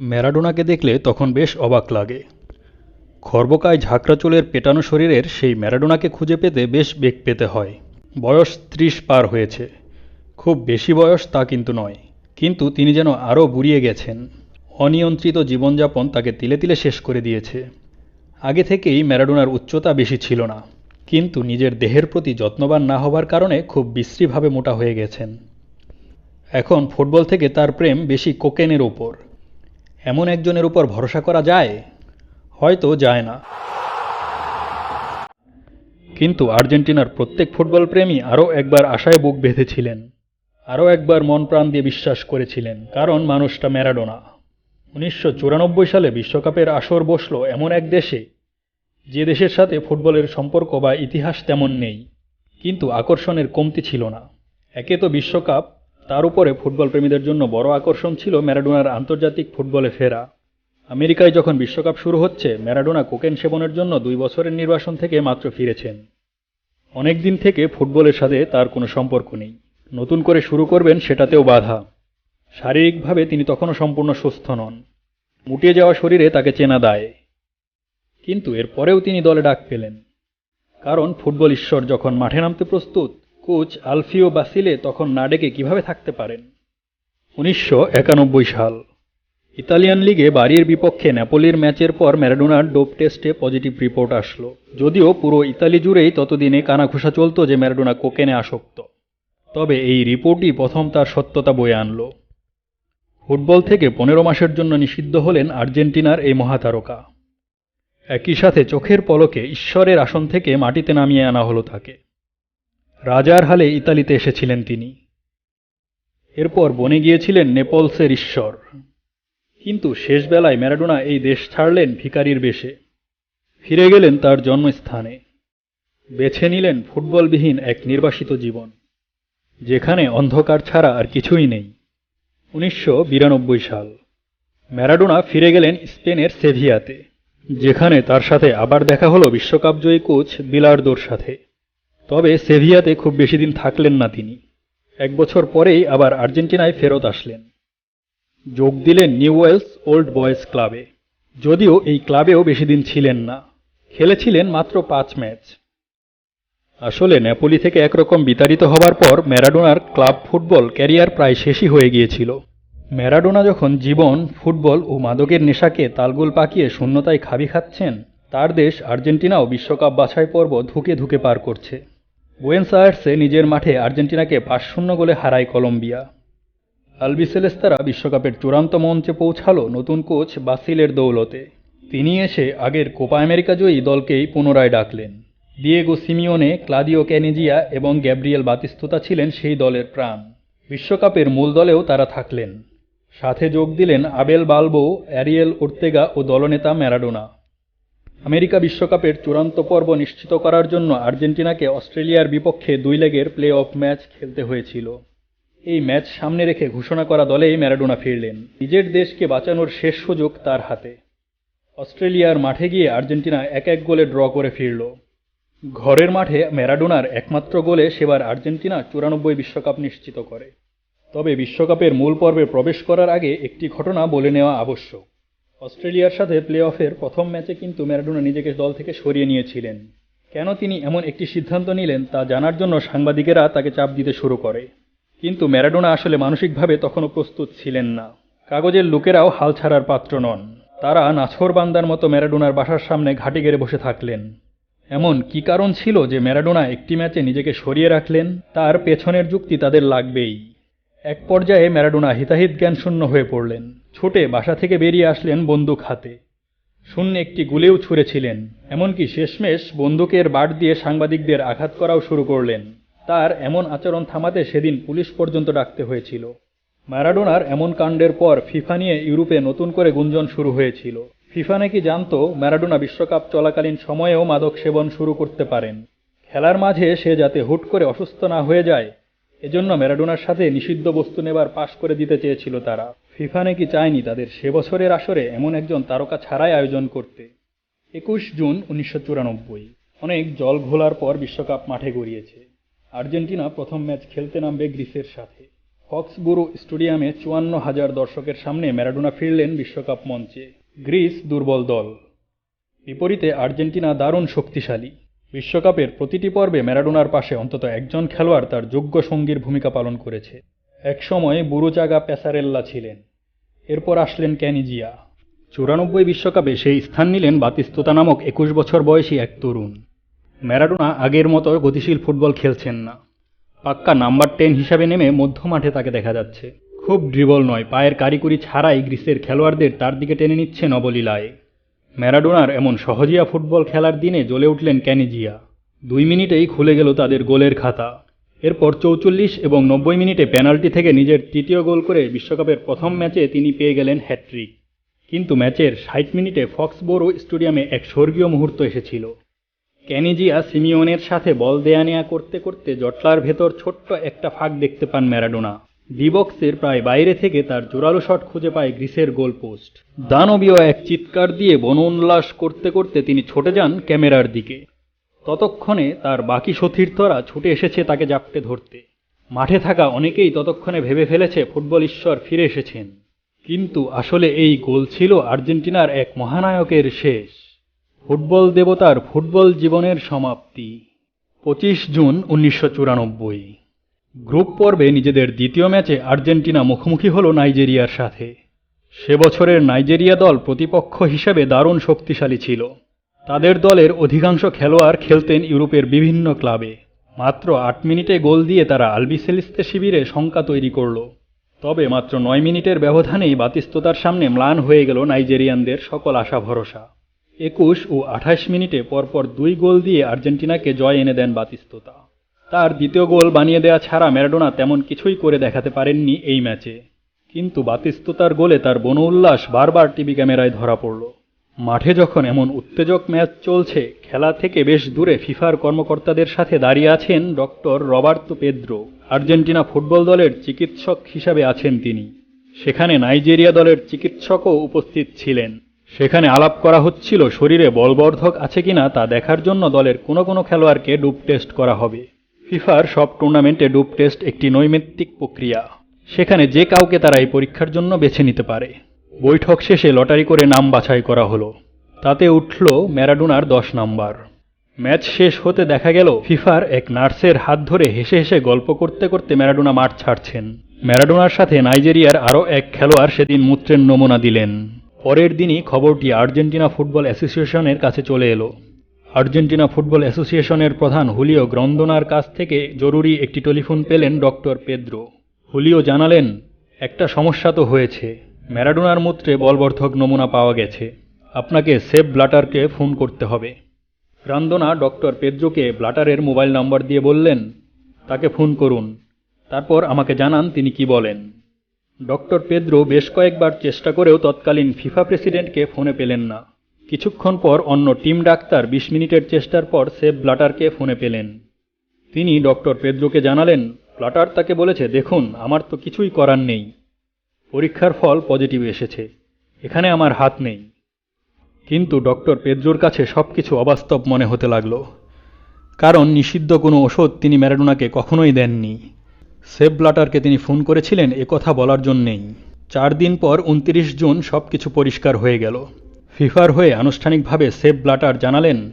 ম্যারাডোনাকে দেখলে তখন বেশ অবাক লাগে। খর্বকায় ঝাঁকড়া চুলের পেটানো শরীরের সেই ম্যারাডোনাকে খুঁজে পেতে বেশ বেগ পেতে হয়। বয়স ত্রিশ পার হয়েছে। খুব বেশি বয়স তা কিন্তু নয়। কিন্তু তিনি যেন আরও বুড়িয়ে গেছেন। অনিয়ন্ত্রিত জীবনযাপন তাকে তিলে তিলে শেষ করে দিয়েছে। আগে থেকেই ম্যারাডোনার উচ্চতা বেশি ছিল না। কিন্তু নিজের দেহের প্রতি যত্নবান না হবার কারণে খুব বিশ্রীভাবে মোটা হয়ে গেছেন। এখন ফুটবল থেকে তার প্রেম বেশি কোকেনের ওপর। এমন একজনের উপর ভরসা করা যায়? হয়তো যায় না। কিন্তু আর্জেন্টিনার প্রত্যেক ফুটবল প্রেমী আরও একবার আশায় বুক বেঁধেছিলেন। আরও একবার মন প্রাণ দিয়ে বিশ্বাস করেছিলেন, কারণ মানুষটা ম্যারাডোনা। উনিশশো চুরানব্বই সালে বিশ্বকাপের আসর বসল এমন এক দেশে, যে দেশের সাথে ফুটবলের সম্পর্ক বা ইতিহাস তেমন নেই, কিন্তু আকর্ষণের কমতি ছিল না। একে তো বিশ্বকাপ তার উপরে ফুটবল প্রেমীদের জন্য বড় আকর্ষণ ছিল ম্যারাডোনার আন্তর্জাতিক ফুটবলে ফেরা। আমেরিকায় যখন বিশ্বকাপ শুরু হচ্ছে, ম্যারাডোনা কোকেন সেবনের জন্য দুই বছরের নির্বাসন থেকে মাত্র ফিরেছেন। অনেক দিন থেকে ফুটবলের সাথে তার কোনো সম্পর্ক নেই। নতুন করে শুরু করবেন সেটাতেও বাধা। শারীরিকভাবে তিনি তখনও সম্পূর্ণ সুস্থ নন। মুটিয়ে যাওয়া শরীরে তাকে চেনা দায়। কিন্তু এরপরেও তিনি দলে ডাক পেলেন। কারণ ফুটবল ঈশ্বর যখন মাঠে নামতে প্রস্তুত কোচ আলফিও বাসিলে তখন না ডেকে কীভাবে থাকতে পারেন? উনিশশো একানব্বই সাল। ইতালিয়ান লিগে বাড়ির বিপক্ষে ন্যাপোলির ম্যাচের পর ম্যারাডোনার ডোপ টেস্টে পজিটিভ রিপোর্ট আসলো। যদিও পুরো ইতালি জুড়েই ততদিনে কানাঘুষা চলতো যে ম্যারাডোনা কোকেনে আসক্ত। তবে এই রিপোর্টই প্রথম তার সত্যতা বয়ে আনল। ফুটবল থেকে পনেরো মাসের জন্য নিষিদ্ধ হলেন আর্জেন্টিনার এই মহাতারকা। একই সাথে চোখের পলকে ঈশ্বরের আসন থেকে মাটিতে নামিয়ে আনা হলো তাকে। রাজার হালে ইতালিতে এসেছিলেন তিনি। এরপর বনে গিয়েছিলেন নেপলসের ঈশ্বর। কিন্তু শেষ বেলায় ম্যারাডোনা এই দেশ ছাড়লেন ভিকারির বেশে। ফিরে গেলেন তার জন্মস্থানে। বেছে নিলেন ফুটবলবিহীন এক নির্বাসিত জীবন, যেখানে অন্ধকার ছাড়া আর কিছুই নেই। উনিশশো বিরানব্বই সাল, ম্যারাডোনা ফিরে গেলেন স্পেনের সেভিয়াতে, যেখানে তার সাথে আবার দেখা হলো বিশ্বকাপজয়ী কোচ বিলার্দোর সাথে। তবে সেভিয়াতে খুব বেশি দিন থাকলেন না তিনি। এক বছর পরেই আবার আর্জেন্টিনায় ফেরত আসলেন। যোগ দিলেন নিউ ওয়েলস ওল্ড বয়েজ ক্লাবে। যদিও এই ক্লাবেও বেশি দিন ছিলেন না। খেলেছিলেন মাত্র পাঁচ ম্যাচ। আসলে নেপোলি থেকে একরকম বিতাড়িত হবার পর ম্যারাডোনার ক্লাব ফুটবল ক্যারিয়ার প্রায় শেষই হয়ে গিয়েছিল। ম্যারাডোনা যখন জীবন, ফুটবল ও মাদকের নেশাকে তালগোল পাকিয়ে শূন্যতায় খাবি খাচ্ছেন, তার দেশ আর্জেন্টিনাও বিশ্বকাপ বাছাই পর্ব ধুকে ধুকে পার করছে। বুয়েন্স আয়ার্সে নিজের মাঠে আর্জেন্টিনাকে পাঁচ শূন্য গোলে হারায় কলম্বিয়া। আলবিসেলেস্তারা বিশ্বকাপের চূড়ান্ত মঞ্চে পৌঁছালো নতুন কোচ বাসিলের দৌলতে। তিনি এসে আগের কোপা আমেরিকা জয়ী দলকেই পুনরায় ডাকলেন। দিয়েগো সিমিওনে ক্লাদিও ক্যানেজিয়া এবং গ্যাব্রিয়েল বাতিস্তুতা ছিলেন সেই দলের প্রাণ। বিশ্বকাপের মূল দলেও তারা থাকলেন। সাথে যোগ দিলেন আবেল বালবো, অ্যারিয়েল ওর্তেগা ও দলনেতা ম্যারাডোনা। আমেরিকা বিশ্বকাপের চূড়ান্ত পর্ব নিশ্চিত করার জন্য আর্জেন্টিনাকে অস্ট্রেলিয়ার বিপক্ষে দুই লেগের প্লে অফ ম্যাচ খেলতে হয়েছিল। এই ম্যাচ সামনে রেখে ঘোষণা করা দলেই ম্যারাডোনা ফিরলেন। নিজের দেশকে বাঁচানোর শেষ সুযোগ তার হাতে। অস্ট্রেলিয়ার মাঠে গিয়ে আর্জেন্টিনা এক এক গোলে ড্র করে ফিরল। ঘরের মাঠে ম্যারাডোনার একমাত্র গোলে সেবার আর্জেন্টিনা চুরানব্বই বিশ্বকাপ নিশ্চিত করে। তবে বিশ্বকাপের মূল পর্বে প্রবেশ করার আগে একটি ঘটনা বলে নেওয়া আবশ্যক। অস্ট্রেলিয়ার সাথে প্লে অফের প্রথম ম্যাচে কিন্তু ম্যারাডোনা নিজেকে দল থেকে সরিয়ে নিয়েছিলেন। কেন তিনি এমন একটি সিদ্ধান্ত নিলেন তা জানার জন্য সাংবাদিকেরা তাকে চাপ দিতে শুরু করে। কিন্তু ম্যারাডোনা আসলে মানসিকভাবে তখনও প্রস্তুত ছিলেন না। কাগজের লোকেরাও হাল ছাড়ার পাত্র নন। তারা নাছর বান্দার মতো ম্যারাডোনার বাসার সামনে ঘাটি গেড়ে বসে থাকলেন। এমন কি কারণ ছিল যে ম্যারাডোনা একটি ম্যাচে নিজেকে সরিয়ে রাখলেন, তার পেছনের যুক্তি তাদের লাগবেই। এক পর্যায়ে ম্যারাডোনা হিতাহিত জ্ঞান শূন্য হয়ে পড়লেন। ছুটে বাসা থেকে বেরিয়ে আসলেন বন্দুক হাতে। শূন্য একটি গুলেও ছুঁড়েছিলেন। এমনকি শেষমেশ বন্দুকের বাট দিয়ে সাংবাদিকদের আঘাত করাও শুরু করলেন। তার এমন আচরণ থামাতে সেদিন পুলিশ পর্যন্ত ডাকতে হয়েছিল। ম্যারাডোনার এমন কাণ্ডের পর ফিফা নিয়ে ইউরোপে নতুন করে গুঞ্জন শুরু হয়েছিল। ফিফা নাকি জানত ম্যারাডোনা বিশ্বকাপ চলাকালীন সময়েও মাদক সেবন শুরু করতে পারেন। খেলার মাঝে সে যাতে হুট করে অসুস্থ না হয়ে যায়, এজন্য ম্যারাডোনার সাথে নিষিদ্ধ বস্তু নেবার পাশ করে দিতে চেয়েছিল তারা। ফিফা নাকি চায়নি তাদের সে বছরের আসরে এমন একজন তারকা ছাড়াই আয়োজন করতে। একুশ জুন উনিশশো চুরানব্বই, অনেক জল ঘোলার পর বিশ্বকাপ মাঠে গড়িয়েছে। আর্জেন্টিনা প্রথম ম্যাচ খেলতে নামবে গ্রিসের সাথে। ফক্সবুরু স্টেডিয়ামে চুয়ান্ন হাজার দর্শকের সামনে ম্যারাডোনা ফিরলেন বিশ্বকাপ মঞ্চে। গ্রিস দুর্বল দল। বিপরীতে আর্জেন্টিনা দারুণ শক্তিশালী। বিশ্বকাপের প্রতিটি পর্বে ম্যারাডোনার পাশে অন্তত একজন খেলোয়াড় তার যোগ্য সঙ্গীর ভূমিকা পালন করেছে। একসময় বুরুচাগা পেসারেল্লা ছিলেন। এরপর আসলেন ক্যানিজিয়া চুরানব্বই বিশ্বকাপে সেই স্থান নিলেন বাতিস্তুতা নামক একুশ বছর বয়সী এক তরুণ। ম্যারাডোনা আগের মতো গতিশীল ফুটবল খেলছেন না। পাক্কা নাম্বার টেন হিসাবে নেমে মধ্য মাঠে তাকে দেখা যাচ্ছে। খুব ড্রিবল নয়, পায়ের কারিকুরি ছাড়াই গ্রিসের খেলোয়াড়দের তার দিকে টেনে নিচ্ছে নবলীলায় ম্যারাডোনার এমন সহজিয়া ফুটবল খেলার দিনে জ্বলে উঠলেন ক্যানিজিয়া দুই মিনিটেই খুলে গেল তাদের গোলের খাতা। এরপর চৌচল্লিশ এবং নব্বই মিনিটে পেনাল্টি থেকে নিজের তৃতীয় গোল করে বিশ্বকাপের প্রথম ম্যাচে তিনি পেয়ে গেলেন হ্যাট্রিক কিন্তু ম্যাচের ষাট মিনিটে ফক্সবোরো স্টেডিয়ামে এক স্বর্গীয় মুহূর্ত এসেছিল। ক্যানিজিয়া সিমিওনের সাথে বল দেয়া নেয়া করতে করতে জটলার ভেতর ছোট্ট একটা ফাঁক দেখতে পান ম্যারাডোনা। ডিবক্সের প্রায় বাইরে থেকে তার জোরালো শট খুঁজে পায় গ্রিসের গোল পোস্ট। দানবীয় এক চিৎকার দিয়ে বনোল্লাস করতে করতে তিনি ছুটে যান ক্যামেরার দিকে। ততক্ষণে তার বাকি সতীর্থরা ছুটে এসেছে তাকে জাপটে ধরতে। মাঠে থাকা অনেকেই ততক্ষণে ভেবে ফেলেছে ফুটবল ঈশ্বর ফিরে এসেছেন। কিন্তু আসলে এই গোল ছিল আর্জেন্টিনার এক মহানায়কের শেষ। ফুটবল দেবতার ফুটবল জীবনের সমাপ্তি। পঁচিশ জুন উনিশশো চুরানব্বই। গ্রুপ পর্বে নিজেদের দ্বিতীয় ম্যাচে আর্জেন্টিনা মুখোমুখি হল নাইজেরিয়ার সাথে। সে বছরের নাইজেরিয়া দল প্রতিপক্ষ হিসেবে দারুণ শক্তিশালী ছিল। তাদের দলের অধিকাংশ খেলোয়াড় খেলতেন ইউরোপের বিভিন্ন ক্লাবে। মাত্র আট মিনিটে গোল দিয়ে তারা আলবিসেলিস্তে শিবিরে শঙ্কা তৈরি করল। তবে মাত্র নয় মিনিটের ব্যবধানেই বাতিস্ততার সামনে ম্লান হয়ে গেল নাইজেরিয়ানদের সকল আশা ভরসা। একুশ ও আঠাশ মিনিটে পরপর দুই গোল দিয়ে আর্জেন্টিনাকে জয় এনে দেন বাতিস্ততা। তার দ্বিতীয় গোল বানিয়ে দেওয়া ছাড়া ম্যারাডোনা তেমন কিছুই করে দেখাতে পারেননি এই ম্যাচে। কিন্তু বাতিস্ততার গোলে তার বন উল্লাস বারবার টিভি ক্যামেরায় ধরা পড়ল। মাঠে যখন এমন উত্তেজক ম্যাচ চলছে, খেলা থেকে বেশ দূরে ফিফার কর্মকর্তাদের সাথে দাঁড়িয়ে আছেন doctor Roberto Pedro. Argentina football দলের চিকিৎসক হিসাবে আছেন তিনি। সেখানে নাইজেরিয়া দলের চিকিৎসকও উপস্থিত ছিলেন। সেখানে আলাপ করা হচ্ছিল, শরীরে বলবর্ধক আছে কিনা তা দেখার জন্য দলের কোনো কোনো খেলোয়াড়কে ডুপ টেস্ট করা হবে। ফিফার সব টুর্নামেন্টে ডুপ টেস্ট একটি নৈমিত্তিক প্রক্রিয়া। সেখানে যে কাউকে তারা এই পরীক্ষার জন্য বেছে নিতে পারে। বৈঠক শেষে লটারি করে নাম বাছাই করা হলো। তাতে উঠল ম্যারাডোনার দশ নাম্বার। ম্যাচ শেষ হতে দেখা গেল, ফিফার এক নার্সের হাত ধরে হেসে হেসে গল্প করতে করতে ম্যারাডোনা মাঠ ছাড়ছেন। ম্যারাডোনার সাথে নাইজেরিয়ার আরও এক খেলোয়াড় সেদিন মূত্রের নমুনা দিলেন। পরের দিনই খবরটি আর্জেন্টিনা ফুটবল অ্যাসোসিয়েশনের কাছে চলে এলো। আর্জেন্টিনা ফুটবল অ্যাসোসিয়েশনের প্রধান হুলিও গ্রন্দনার কাছ থেকে জরুরি একটি টেলিফোন পেলেন ডক্টর পেদ্রো। হুলিও জানালেন, একটা সমস্যা তো হয়েছে। ম্যারাডোনার মূত্রে বলবর্ধক নমুনা পাওয়া গেছে। আপনাকে সেভ ব্লাটারকে ফোন করতে হবে। রান্দনা ডক্টর পেদ্রোকে ব্লাটারের মোবাইল নাম্বার দিয়ে বললেন, তাকে ফোন করুন। তারপর আমাকে জানান তিনি কি বলেন। ডক্টর পেদ্রো বেশ কয়েকবার চেষ্টা করেও তৎকালীন ফিফা প্রেসিডেন্টকে ফোনে পেলেন না। কিছুক্ষণ পর অন্য টিম ডাক্তার বিশ মিনিটের চেষ্টার পর সেভ ব্লাটারকে ফোনে পেলেন। তিনি ডক্টর পেদ্রোকে জানালেন, ব্লাটার তাকে বলেছে, দেখুন, আমার তো কিছুই করার নেই পরীক্ষার ফল পজিটিভ এসেছে। এখানে আমার হাত নেই। কিন্তু ডক্টর পেদ্রোর কাছে সব কিছু অবাস্তব মনে হতে লাগল। কারণ নিষিদ্ধ কোনো ওষুধ তিনি ম্যারাডোনাকে কখনোই দেননি। সেভ ব্লাটারকে তিনি ফোন করেছিলেন কথা বলার জন্যেই। চার দিন পর উনত্রিশ জুন সব কিছু পরিষ্কার হয়ে গেল। ফিফার হয়ে আনুষ্ঠানিকভাবে সেভ ব্লাটার জানালেন,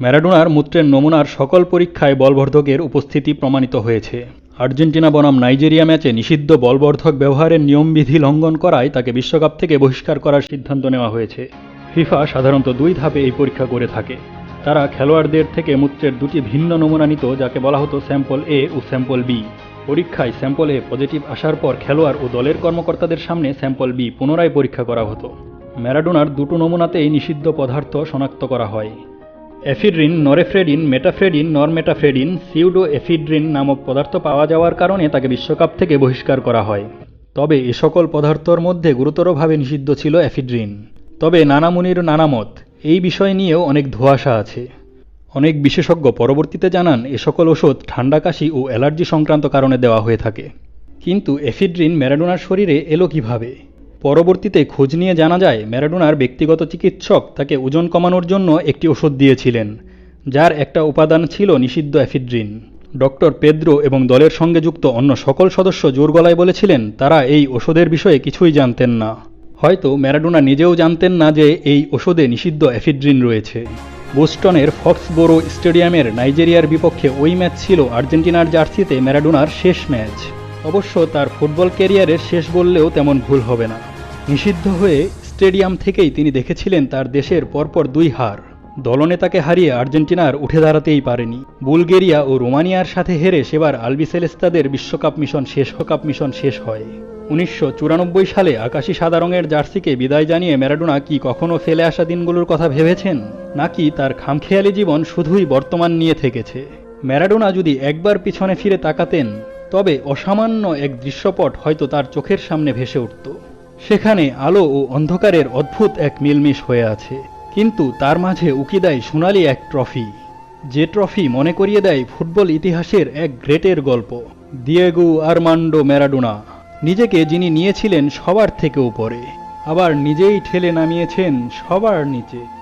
ম্যারাডোনার মূত্রের নমুনার সকল পরীক্ষায় বলবর্ধকের উপস্থিতি প্রমাণিত হয়েছে। আর্জেন্টিনা বনাম নাইজেরিয়া ম্যাচে নিষিদ্ধ বলবর্ধক ব্যবহারের নিয়মবিধি লঙ্ঘন করায় তাকে বিশ্বকাপ থেকে বহিষ্কার করার সিদ্ধান্ত নেওয়া হয়েছে। ফিফা সাধারণত দুই ধাপে এই পরীক্ষা করে থাকে। তারা খেলোয়াড়দের থেকে মূত্রের দুটি ভিন্ন নমুনা নিত, যাকে বলা হতো স্যাম্পল এ ও স্যাম্পল বি। পরীক্ষায় স্যাম্পল এ পজিটিভ আসার পর খেলোয়াড় ও দলের কর্মকর্তাদের সামনে স্যাম্পল বি পুনরায় পরীক্ষা করা হতো। ম্যারাডোনার দুটো নমুনাতেই নিষিদ্ধ পদার্থ শনাক্ত করা হয়। Ephedrine norephedrine, metaphedrine, normetaphedrine pseudoephedrine নামক পদার্থ পাওয়া যাওয়ার কারণে তাকে বিশ্বকাপ থেকে বহিষ্কার করা হয়। তবে এ সকল পদার্থর মধ্যে গুরুতরভাবে নিষিদ্ধ ছিল অ্যাফিড্রিন তবে নানামুনির নানামত, এই বিষয় নিয়েও অনেক ধোঁয়াশা আছে। অনেক বিশেষজ্ঞ পরবর্তীতে জানান, এ সকল ওষুধ ঠান্ডা কাশি ও অ্যালার্জি সংক্রান্ত কারণে দেওয়া হয়ে থাকে। কিন্তু এফিড্রিন ম্যারাডোনার শরীরে এলো কীভাবে? পরবর্তীতে খোঁজ নিয়ে জানা যায়, ম্যারাডোনার ব্যক্তিগত চিকিৎসক তাকে ওজন কমানোর জন্য একটি ওষুধ দিয়েছিলেন, যার একটা উপাদান ছিল নিষিদ্ধ অ্যাফিড্রিন ডক্টর পেদ্রো এবং দলের সঙ্গে যুক্ত অন্য সকল সদস্য জোর গলায় বলেছিলেন, তারা এই ওষুধের বিষয়ে কিছুই জানতেন না। হয়তো ম্যারাডোনা নিজেও জানতেন না যে এই ওষুধে নিষিদ্ধ অ্যাফিড্রিন রয়েছে। বোস্টনের ফক্সবোরো স্টেডিয়ামের নাইজেরিয়ার বিপক্ষে ওই ম্যাচ ছিল আর্জেন্টিনার জার্সিতে ম্যারাডোনার শেষ ম্যাচ। অবশ্য তার ফুটবল ক্যারিয়ারের শেষ বললেও তেমন ভুল হবে না। নিষিদ্ধ হয়ে স্টেডিয়াম থেকেই তিনি দেখেছিলেন তার দেশের পরপর দুই হার। দলনেতাকে হারিয়ে আর্জেন্টিনার উঠে দাঁড়াতেই পারেনি। বুলগেরিয়া ও রোমানিয়ার সাথে হেরে সেবার আলবিসেলেস্তাদের বিশ্বকাপ মিশন শেষ কাপ মিশন শেষ হয়। উনিশশো চুরানব্বই সালে আকাশি সাদা রঙের জার্সিকে বিদায় জানিয়ে ম্যারাডোনা কি কখনো ফেলে আসা দিনগুলোর কথা ভেবেছেন? নাকি তার খামখেয়ালি জীবন শুধুই বর্তমান নিয়ে থেকেছে? ম্যারাডোনা যদি একবার পিছনে ফিরে তাকাতেন তবে অসামান্য এক দৃশ্যপট হয়তো তার চোখের সামনে ভেসে উঠত। সেখানে আলো ও অন্ধকারের অদ্ভুত এক মিলমিশ হয়ে আছে। কিন্তু তার মাঝে উকি দেয় সোনালি এক ট্রফি। যে ট্রফি মনে করিয়ে দেয় ফুটবল ইতিহাসের এক গ্রেটের গল্প, দিয়েগো আরমান্ডো ম্যারাডোনা। নিজেকে যিনি নিয়েছিলেন সবার থেকে উপরে, আবার নিজেই ঠেলে নামিয়েছেন সবার নিচে।